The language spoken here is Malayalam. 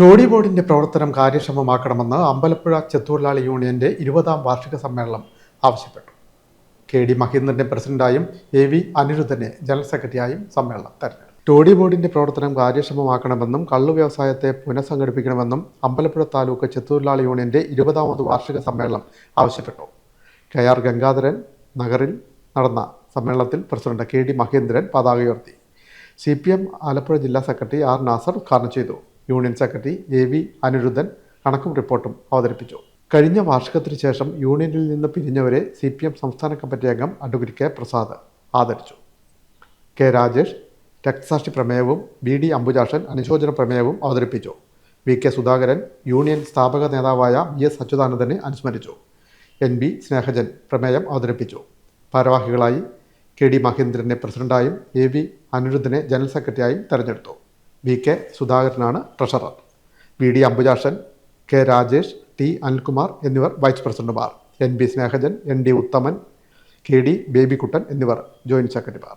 ടോഡി ബോർഡിന്റെ പ്രവർത്തനം കാര്യക്ഷമമാക്കണമെന്ന് അമ്പലപ്പുഴ ചെത്തൂർലാളി യൂണിയന്റെ ഇരുപതാം വാർഷിക സമ്മേളനം ആവശ്യപ്പെട്ടു. കെ ഡി മഹേന്ദ്രന്റെ പ്രസിഡന്റായും എ വി അനിരുദ്ധനെ ജനറൽ സെക്രട്ടറിയായും സമ്മേളനം തെരഞ്ഞെടുത്തു. ടോഡി ബോർഡിന്റെ പ്രവർത്തനം കാര്യക്ഷമമാക്കണമെന്നും കള്ളു വ്യവസായത്തെ പുനഃസംഘടിപ്പിക്കണമെന്നും അമ്പലപ്പുഴ താലൂക്ക് ചെത്തൂർലാളി യൂണിയന്റെ ഇരുപതാമത് വാർഷിക സമ്മേളനം ആവശ്യപ്പെട്ടു. കെ ആർ ഗംഗാധരൻ നഗറിൽ നടന്ന സമ്മേളനത്തിൽ പ്രസിഡന്റ് കെ ഡി മഹേന്ദ്രൻ പതാക ഉയർത്തി. സി പി എം ആലപ്പുഴ ജില്ലാ സെക്രട്ടറി ആർ നാസർ ഉദ്ഘാടനം ചെയ്തു. Union secretary A V Aniruddhan കണക്കും റിപ്പോർട്ടും അവതരിപ്പിച്ചു. കഴിഞ്ഞ വാർഷികത്തിന് ശേഷം യൂണിയനിൽ നിന്ന് പിരിഞ്ഞവരെ സി പി എം സംസ്ഥാന കമ്മിറ്റി അംഗം അഡ്വക്കേറ്റ് കെ പ്രസാദ് ആദരിച്ചു. കെ രാജേഷ് രക്തസാക്ഷി പ്രമേയവും ബി ഡി അംബുജാഷൻ അനുശോചന പ്രമേയവും അവതരിപ്പിച്ചു. വി കെ സുധാകരൻ യൂണിയൻ സ്ഥാപക നേതാവായ വി എസ് അച്യുതാനന്ദനെ അനുസ്മരിച്ചു. എൻ ബി സ്നേഹജൻ പ്രമേയം അവതരിപ്പിച്ചു. ഭാരവാഹികളായി കെ ഡി മഹേന്ദ്രനെ പ്രസിഡന്റായും എ വി അനിരുദ്ധനെ ജനറൽ സെക്രട്ടറിയായും തെരഞ്ഞെടുത്തു. V K സുധാകരനാണ് treasurer. V D Ambujakshan K Rajesh T Anilkumar എന്നിവർ വൈസ് പ്രസിഡന്റുമാർ. N B Snehajan N D Uthaman K D Babykuttan എന്നിവർ ജോയിന്റ് സെക്രട്ടറിമാർ.